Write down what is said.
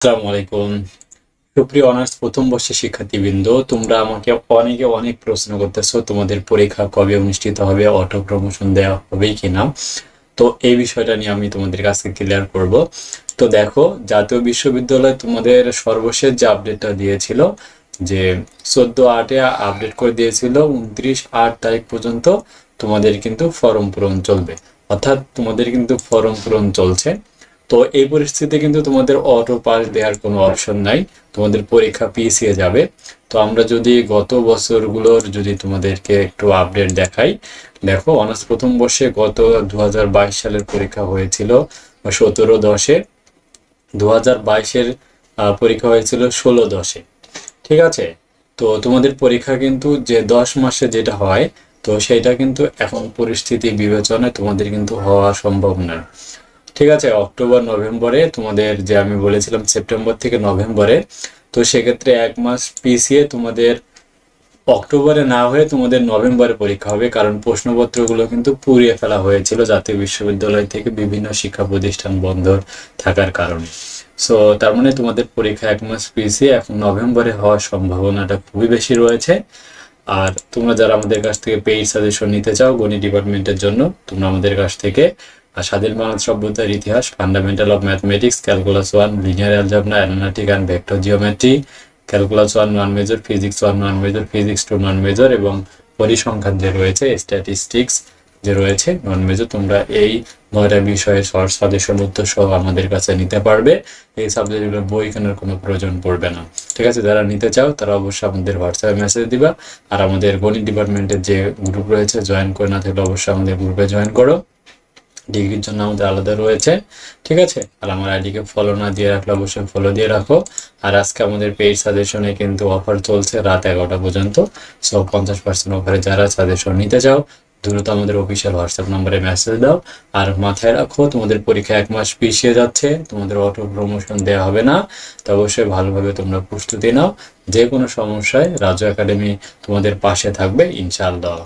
আসসালামু আলাইকুম সুপ্রিয় অনার্স, প্রথম বর্ষের শিক্ষার্থীবৃন্দ, তোমরা আমাকে অনেকে অনেক প্রশ্ন করতেছো, তোমাদের পরীক্ষা কবে অনুষ্ঠিত হবে অটো প্রমোশন দেওয়া হবে কিনা? তো এই বিষয়টা নিয়ে আমি তোমাদের কাছে ক্লিয়ার করব। তো দেখো, জাতীয় বিশ্ববিদ্যালয় তোমাদের সর্বশেষ যে আপডেটটা দিয়েছিল, যে চোদ্দ আটে আপডেট করে দিয়েছিল, উনত্রিশ আট তারিখ পর্যন্ত তোমাদের কিন্তু ফর্ম পূরণ চলবে। অর্থাৎ তোমাদের কিন্তু ফর্ম পূরণ চলছে। তো এই পরিস্থিতিতে কিন্তু তোমাদের অটো পাস দেওয়ার কোনো অপশন নাই। তোমাদের পরীক্ষা পিছিয়ে যাবে। তো আমরা যদি গত বছরগুলোর যদি তোমাদেরকে একটু আপডেট দেখাই, দেখো অনার্স প্রথম বর্ষে গত দুহাজার বাইশ সালের পরীক্ষা হয়েছিল সতেরো দশে। দু হাজার বাইশের পরীক্ষা হয়েছিল ষোলো দশে। ঠিক আছে? তো তোমাদের পরীক্ষা কিন্তু যে দশ মাসে যেটা হয়, তো সেটা কিন্তু এখন পরিস্থিতি বিবেচনায় তোমাদের কিন্তু হওয়া সম্ভব নয় ঠিক আছে, অক্টোবর, নভেম্বরে তোমাদের যে আমি বলেছিলাম সেপ্টেম্বর থেকে নভেম্বরে, তো সেক্ষেত্রে এক মাস পিছিয়ে তোমাদের অক্টোবরে না হয়ে তোমাদের নভেম্বরে পরীক্ষা হবে, কারণ প্রশ্নপত্রগুলো কিন্তু পুড়িয়ে ফেলা হয়েছিল জাতীয় বিশ্ববিদ্যালয় থেকে বিভিন্ন শিক্ষা প্রতিষ্ঠান বন্ধ থাকার কারণে। সো তার মানে তোমাদের পরীক্ষা এক মাস পিছিয়ে এখন নভেম্বরে হওয়ার সম্ভাবনাটা খুবই বেশি রয়েছে। আর তোমরা যারা আমাদের কাছ থেকে পেইড সাজেশন নিতে চাও গণিত ডিপার্টমেন্টের জন্য, তোমরা আমাদের কাছ থেকে স্বাধীন বাংলা সভ্যতার ইতিহাস fundamental of mathematics calculus one linear algebra analytic and vector geometry calculus one non major physics one non major physics two non major এবং পরিসংখ্যান যে রয়েছে স্ট্যাটিস্টিক্স যে রয়েছে নন মেজর তোমরা এই নয়টা বিষয়ে শর্ট সাজেশন উত্তর সহ আমাদের কাছে নিতে পারবে। এই সাবজেক্টগুলো বই কেনার কোনো প্রয়োজন পড়বে না। ঠিক আছে, যারা নিতে চাও, তারা অবশ্যই আমাদের হোয়াটসঅ্যাপে মেসেজ দিবা। আর আমাদের গণিত ডিপার্টমেন্টের যে গ্রুপ রয়েছে জয়েন করে না থাকলে অবশ্যই আমাদের গ্রুপে জয়েন করো। ডিগ্রির জন্য আমাদের আলাদা রয়েছে, ঠিক আছে? আর আমার আইডিকে ফলো না দিয়ে রাখলে অবশ্যই ফলো দিয়ে রাখো। আর আজকে আমাদের পেইড সাজেশনে কিন্তু অফার চলছে রাত এগারোটা পর্যন্ত। সো পঞ্চাশ পার্সেন্ট অফারে যারা সাজেশন নিতে চাও, দ্রুত আমাদের অফিসিয়াল হোয়াটসঅ্যাপ নম্বরে মেসেজ দাও। আর মাথায় রাখো, তোমাদের পরীক্ষা এক মাস পিছিয়ে যাচ্ছে, তোমাদের অটো প্রমোশন দেওয়া হবে না। তো অবশ্যই ভালোভাবে তোমরা প্রস্তুতি নাও। যে কোনো সমস্যায় রাজু একাডেমি তোমাদের পাশে থাকবে, ইনশাআল্লাহ।